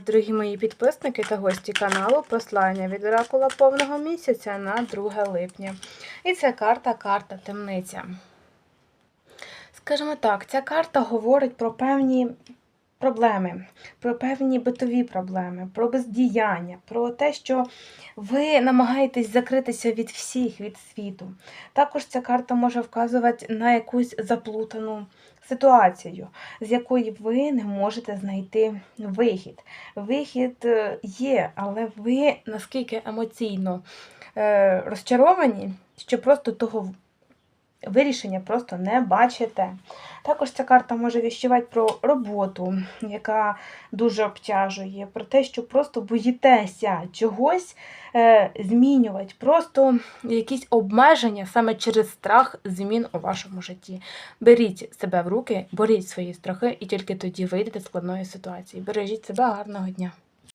Дорогі мої підписники та гості каналу, послання від оракула повного місяця на 2 липня. І це карта карта темниця. Скажімо так, ця карта говорить про певні проблеми, про певні битові проблеми, про бездіяння, про те, що ви намагаєтесь закритися від всіх, від світу. Також ця карта може вказувати на якусь заплутану ситуацію, з якої ви не можете знайти вихід. Вихід е, є, але ви наскільки емоційно е, розчаровані, що просто того вирішення просто не бачите. Також ця карта може віщувати про роботу, яка дуже обтяжує, про те, що просто боїтеся чогось е, змінювати, просто якісь обмеження саме через страх змін у вашому житті. Беріть себе в руки, боріть свої страхи, і тільки тоді вийдете з складної ситуації. Бережіть себе гарного дня!